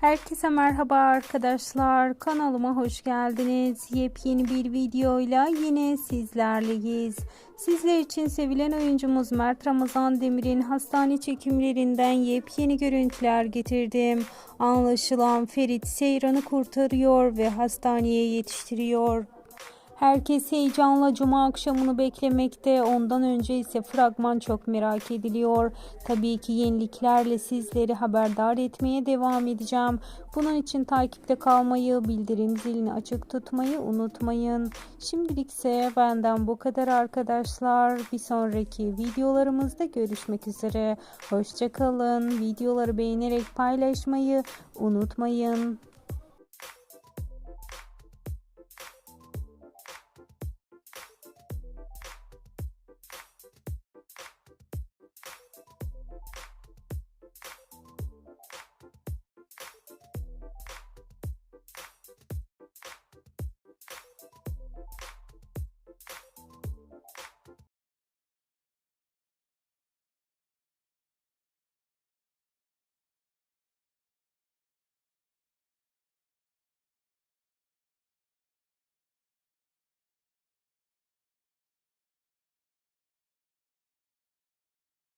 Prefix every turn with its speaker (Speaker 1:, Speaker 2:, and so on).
Speaker 1: Herkese merhaba arkadaşlar. Kanalıma hoş geldiniz. Yepyeni bir videoyla yine sizlerleyiz. Sizler için sevilen oyuncumuz Mert Ramazan Demir'in hastane çekimlerinden yepyeni görüntüler getirdim. Anlaşılan Ferit Seyran'ı kurtarıyor ve hastaneye yetiştiriyor. Herkes heyecanla cuma akşamını beklemekte. Ondan önce ise fragman çok merak ediliyor. Tabii ki yeniliklerle sizleri haberdar etmeye devam edeceğim. Bunun için takipte kalmayı, bildirim zilini açık tutmayı unutmayın. Şimdilik ise benden bu kadar arkadaşlar. Bir sonraki videolarımızda görüşmek üzere. Hoşçakalın. Videoları beğenerek paylaşmayı unutmayın.